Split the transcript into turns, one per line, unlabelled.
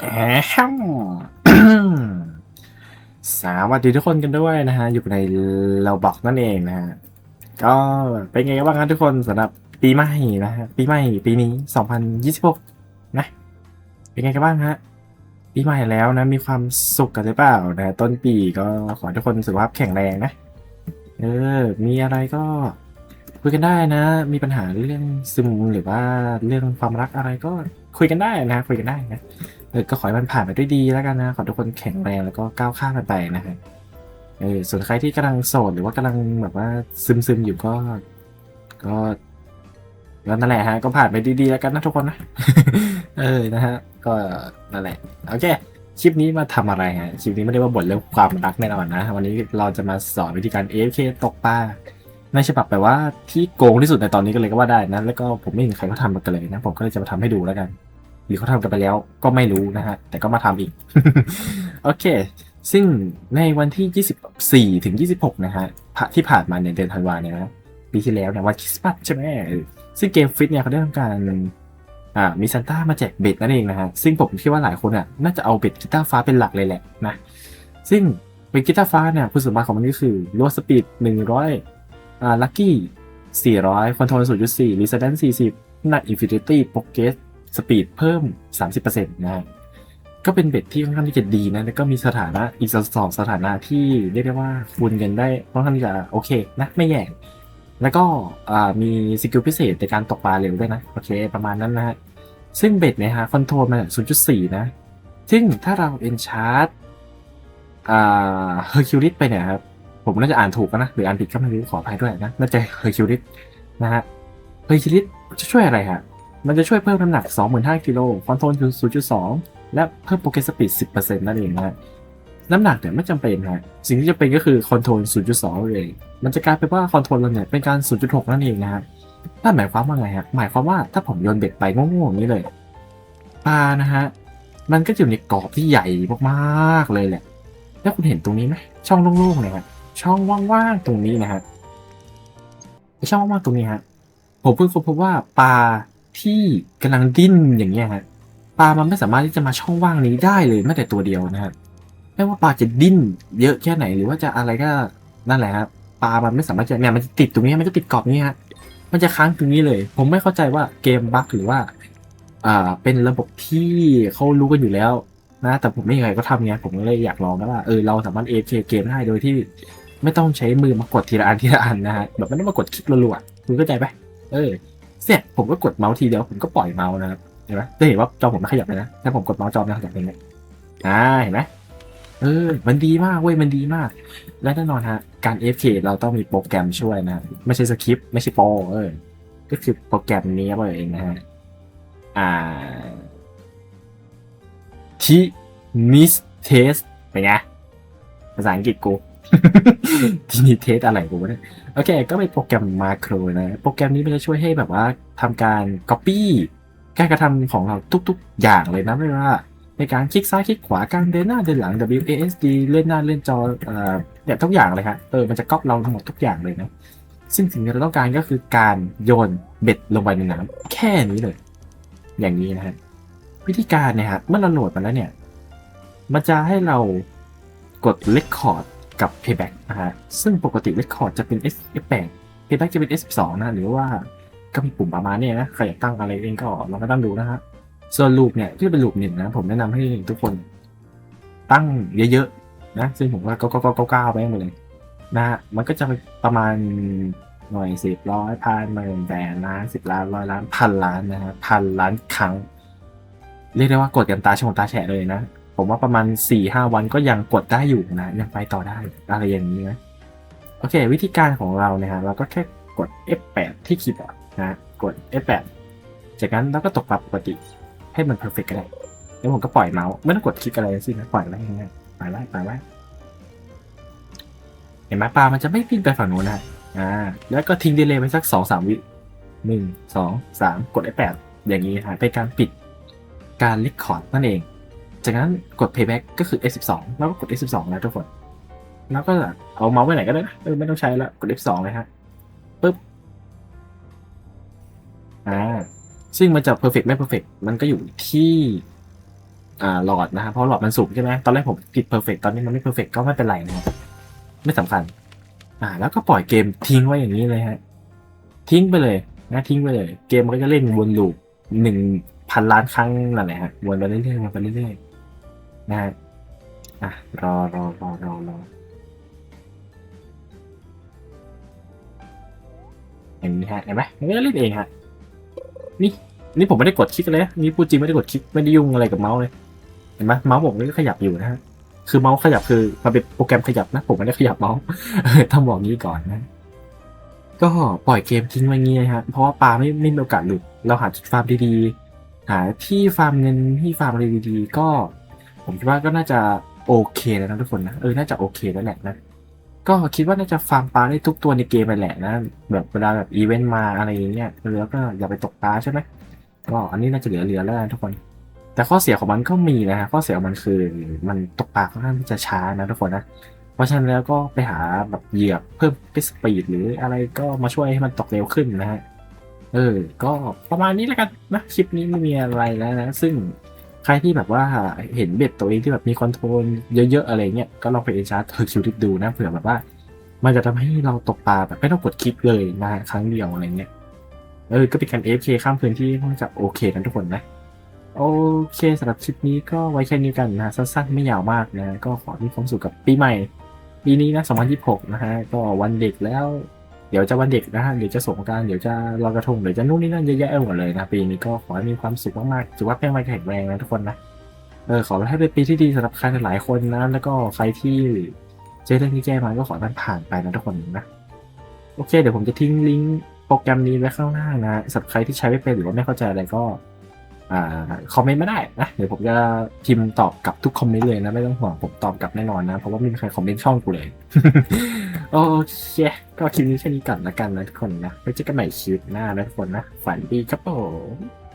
แอมสวัสดีทุกคนกันด้วยนะฮะ อยู่ในเราบอกนั่นเองนะฮะ ก็เป็นไงกันบ้างครับทุกคนสำหรับปีใหม่นะฮะ ปีใหม่ปีนี้ 2026 นะ เป็นไงกันบ้างฮะ ปีใหม่แล้วนะ มีความสุขกันหรือเปล่านะต้นปีก็ขอทุกคนสุขภาพแข็งแรงนะ เออ มีอะไรก็คุยกันได้นะ มีปัญหาเรื่องซึมหรือว่าเรื่องความรักอะไรก็คุยกันได้นะ คุยกันได้นะ ออก็ขอให้มันผ่านไปด้วยดีแล้วกันนะขอทุกคนแข็งแรงแล้วก็ก้าวข้ามมันไปนะฮะเออส่วนใครที่กำลังโสดหรือว่ากำลังแบบว่าซึมซึมอยู่ก็ ก็ก็นั่นแหละฮะก็ผ่านไปดีๆแล้วกันนะทุกคนนะเออนะฮะก็นั่นแหละโอเคคลิปนี้มาทำอะไรฮะคลิปนี้ไม่ได้ว่าบ่นเรื่องความรักแน่นอนนะ วันนี้เราจะมาสอนวิธีการ AFK ตกปลาในฉบับแบบว่าที่โกงที่สุดในตอนนี้ก็เลยก็ว่าได้นะแล้วก็ผมไม่เห็นใครเขาทำมากันเลยนะผมก็เลยจะมาทำให้ดูแล้วกัน หรือเขาทำกันไปแล้วก็ไม่รู้นะฮะ แต่ก็มาทำอีก โอเค ซึ่งในวันที่ 24 ถึง 26 นะฮะที่ผ่านมาเนี่ยเดือนธันวาเนี่ยนะปีที่แล้วเนี่ยวันคริสต์มาสใช่ไหมซึ่งเกมฟิตเนี่ยเขาได้ทำการอ่ามีซันต้ามาแจกเบ็ดนั่นเองนะฮะ ซึ่งผมคิดว่าหลายคนอะน่าจะเอาเบ็ดกีตาร์ฟ้าเป็นหลักเลยแหละนะ ซึ่งเป็นกีตาร์ฟ้าเนี่ยคุณสมบัติของมันก็คือโลสปีด 100อ่าลัคกี้400คอนโทรล0.4รีเซดน40หนักอินฟินิตี้โปรเกส สปีดเพิ่ม 30%นะฮะก็เป็นเบ็ดที่ค่อนข้างที่จะดีนะแล้วก็มีสถานะอีกสองสถานะที่เรียกได้ว่าคูณกันได้ค่อนข้างที่จะโอเคนะไม่แย่แล้วก็มีสกิลพิเศษในการตกปลาเร็วด้วยนะโอเค ประมาณนั้นนะฮะซึ่งเบ็ดเนี่ยฮะคอนโทรลมัน0.4 นะ ซึ่งถ้าเราเอนชาร์ตเฮอร์คิวลิสไปเนี่ยครับผมน่าจะอ่านถูกนะ หรืออ่านผิดก็ไม่รู้ขออภัยด้วยนะ น่าจะเฮอร์คิวลิสนะฮะเฮอร์คิวลิสจะช่วยอะไรฮะ มันจะช่วยเพิ่มน้ำหนัก 25,000กิโลคอนโทรล0.2 และเพิ่มโปรเกสปีด 10%นั่นเองนะฮะน้ำหนักเนี่ยไม่จำเป็นฮะสิ่งที่จะเป็นก็คือคอนโทรล0.2เลยมันจะกลายเป็นว่าคอนโทรลเราเนี่ยเป็นการ 0.6 นั่นเองนะฮะนั่นหมายความว่าไงฮะหมายความว่าถ้าผมโยนเบ็ดไปโง่ๆอย่างนี้เลยปลานะฮะมันก็จะอยู่ในกรอบที่ใหญ่มากๆเลยแหละ แล้วคุณเห็นตรงนี้ไหมช่องโล่งๆเนี่ยฮะช่องว่างๆตรงนี้นะฮะช่องว่างๆตรงนี้ฮะผมเพิ่งค้นพบว่าปลา ที่กำลังดิ้นอย่างเงี้ยฮะปลามันไม่สามารถที่จะมาช่องว่างนี้ได้เลยแม้แต่ตัวเดียวนะครับไม่ว่าปลาจะดิ้นเยอะแค่ไหนหรือว่าจะอะไรก็นั่นแหละครับปลามันไม่สามารถจะเนี่ยมันจะติดตรงนี้มันจะติดกรอบนี้ฮะมันจะค้างตรงนี้เลย ผมไม่เข้าใจว่าเกมบั๊กหรือว่าอ่าเป็นระบบที่เขารู้กันอยู่แล้วนะแต่ผมไม่มีใครก็ทำไงผมก็เลยอยากลองนะว่าเออเราสามารถเอฟเกมได้โดยที่ไม่ต้องใช้มือมากดทีละอันทีละอันนะฮะแบบไม่ต้องมากดคลิกรัวๆคุณเข้าใจไหมเออ เนี่ยผมก็กดเมาส์ทีเดียวผมก็ปล่อยเมาส์นะครับเห็นไหมจะเห็นว่าจอผมไม่ขยับเลยนะถ้าผมกดเมาส์จอไม่ขยับเลยนะอ่าเห็นไหมเออ มันดีมากเว้ย มันดีมาก และแน่นอนฮะ การ FK เราต้องมีโปรแกรมช่วยนะ ไม่ใช่สคริปต์ไม่ใช่โปรเออ ก็คือโปรแกรมนี้เองนะฮะ อ่าทีนิสเทสเป็นไง ภาษาอังกฤษกูทีนิสเทสอะไรกูเนี่ย โอเค ก็เป็นโปรแกรมมาโครนะ โปรแกรมนี้มันจะช่วยให้แบบว่าทำการ Copy การกระทำของเราทุกๆ อย่างเลยนะไม่ว่า ในการคลิกซ้ายคลิกขวาการเดินหน้าเดินหลัง WASD เลื่อนหน้าเลื่อนจอเนี่ยทุกอย่างเลยฮะเออมันจะก๊อปเราทั้งหมดทุกอย่างเลยนะ ซึ่งสิ่งที่เราต้องการก็คือการโยนเบ็ดลงไปในน้ำแค่นี้เลย อย่างนี้นะฮะวิธีการเนี่ยฮะเมื่อเราโหลดมาแล้วเนี่ย มันจะให้เรากด Record กับ Payback นะฮะซึ่งปกติ Record จะเป็น S8 Payback จะเป็น S12 นะหรือว่าก็มีปุ่มประมาณนี้นะใครอยากตั้งอะไรเองก็ลองมาตั้งดูนะฮะส่วนลูปเนี่ยที่เป็นลูปหนึ่งนะผมแนะนำให้ทุกคน ตั้งเยอะๆนะซึ่งผมว่าก็ก็ก็ก้าวไปหมดเลยนะฮะมันก็จะประมาณหน่วยสิบร้อยพันหมื่นแสนล้านสิบล้านร้อยล้านพันล้านนะฮะพันล้านครั้ง เรียกได้ว่ากดกันตาชงตาแฉะเลยนะ ผมว่าประมาณ4ี่ห้าวันก็ยังกดได้อยู่นะยังไปต่อได้อะไรอย่างนี้นะโอเค วิธีการของเราเนี่ยฮะเราก็แค่กด F8 ที่คีย์บอร์ดนะกด F8 จากนั้นเราก็ตกปรับปกติให้มันเพอร์เฟกต์ก็ได้แล้วผมก็ปล่อยเมาส์ไม่ต้องกดคลิกอะไรสินะปล่อยไว้ง่ายๆปล่อยไว้ปล่อยไว้เห็นไหมปลามันจะไม่วิ่งไปฝั่งโน้นนะอ่าแล้วก็ทิ้งดีเลย์ไปสักสองสามวิหนึ่งสองสามกด F8 อย่างนี้ฮะเป็นการปิดการลิคคอร์ดนั่นเอง จากนั้นกด payback ก็คือ F12 แล้วก็กด F12 นะทุกคน แล้วก็เอาเมาส์ไปไหนก็ได้นะไม่ต้องใช้แล้วกด F2 เลยฮะปึ๊บอ่าซึ่งมันจะ perfect ไม่ perfect มันก็อยู่ที่อ่าหลอดนะฮะเพราะหลอดมันสูงใช่ไหมตอนแรกผมผิดเพอร์เฟกตอนนี้มันไม่เพอร์เฟกก็ไม่เป็นไรนะครับไม่สำคัญอ่าแล้วก็ปล่อยเกมทิ้งไว้อย่างนี้เลยฮะทิ้งไปเลยนะทิ้งไปเลย เกมมันก็จะเล่นวนลูปหนึ่งพันล้านครั้งนั่นแหละฮะวนไปเรื่อยๆวนไปเรื่อยๆ นะฮะอะรอรอรอรอรออย่างนี้ฮะเห็นไหมมันก็เล่นเองฮะนี่นี่ผมไม่ได้กดคลิกเลยนี่พูดจริงไม่ได้กดคลิกไม่ได้ยุ่งอะไรกับเมาส์เลยเห็นไหมเมาส์ผมนี่ก็ขยับอยู่นะฮะคือเมาส์ขยับคือมันเป็นโปรแกรมขยับนะ ผมไม่ได้ขยับเมาส์ต้องบอกงี้ก่อนนะ ก็ปล่อยเกมทิ้งไว้งี้นะฮะเพราะว่าปลาไม่ไม่มีโอกาสหลุดเราหาจุดฟาร์มดีๆหาที่ฟาร์มเงินที่ฟาร์มอะไรดีๆ ก็ ผมคิดว่าก็น่าจะโอเคแล้วนะทุกคนนะเออน่าจะโอเคแล้วแหละนะก็คิดว่าน่าจะฟาร์มปลาได้ทุกตัวในเกมไปแหละนะ แบบเวลาแบบอีเวนต์มาอะไรอย่างเงี้ยแล้วก็อย่าไปตกปลาใช่ไหมก็อันนี้น่าจะเหลือๆแล้วนะทุกคน แต่ข้อเสียของมันก็มีนะฮะข้อเสียของมันคือมันตกปลาค่อนข้างที่จะช้านะทุกคนนะเพราะฉะนั้นแล้วก็ไปหาแบบเหยื่อเพิ่มเป็นสปีดหรืออะไรก็มาช่วยให้มันตกเร็วขึ้นนะฮะเออ ก็ประมาณนี้แล้วกันนะคลิปนี้ไม่มีอะไรแล้วนะ ซึ่ง ใครที่แบบว่าเห็นเบ็ดตัวเองที่แบบมีคอนโทรลเยอะๆอะไรเงี้ยก็ลองไปเอนชาร์เธอร์คิวทิปดูนะเผื่อแบบว่า มันจะทำให้เราตกปลาแบบไม่ต้องกดคลิปเลยนะครั้งเดียวอะไรเงี้ยเออก็เป็นการ AFK ข้ามพื้นที่น่าจะโอเคกันทุกคนนะโอเคสำหรับคลิปนี้ก็ไว้แค่นี้กันนะสั้นๆไม่ยาวมากนะ ก็ขอมีความสุขกับปีใหม่ ปีนี้นะ2026 นะฮะ ก็วันเด็กแล้ว เดี๋ยวจะวันเด็กนะฮะเดี๋ยวจะสงการเดี๋ยวจะลอยกระทงเดี๋ยวจะนู่นนี่นั่นเยอะแยะหมดเลยนะปีนี้ก็ขอให้มีความสุขมากๆสุขภาพแข็งแรงแข็งแรงนะทุกคนนะเออขอให้เป็นปีที่ดีสำหรับใครหลายๆคนนะแล้วก็ใครที่เจอเรื่องที่แก้มาก็ขอมันผ่านไปนะทุกคนนะโอเคเดี๋ยวผมจะทิ้งลิงก์โปรแกรมนี้ไว้ข้างหน้านะสำหรับใครที่ใช้ไม่เป็นหรือว่าไม่เข้าใจอะไรก็ คอมเมนต์มาได้นะเดี๋ยวผมจะพิมพ์ตอบกับทุกคอมเมนต์เลยนะ ไม่ต้องห่วงผมตอบกลับแน่นอนนะ เพราะว่าไม่มีใครคอมเมนต์ช่องกูเลย โอเคก็คลิปนี้แค่นี้ก่อนละกันนะทุกคนนะไว้เจอกันใหม่คลิปหน้านะทุกคนนะ ฝันดีครับผม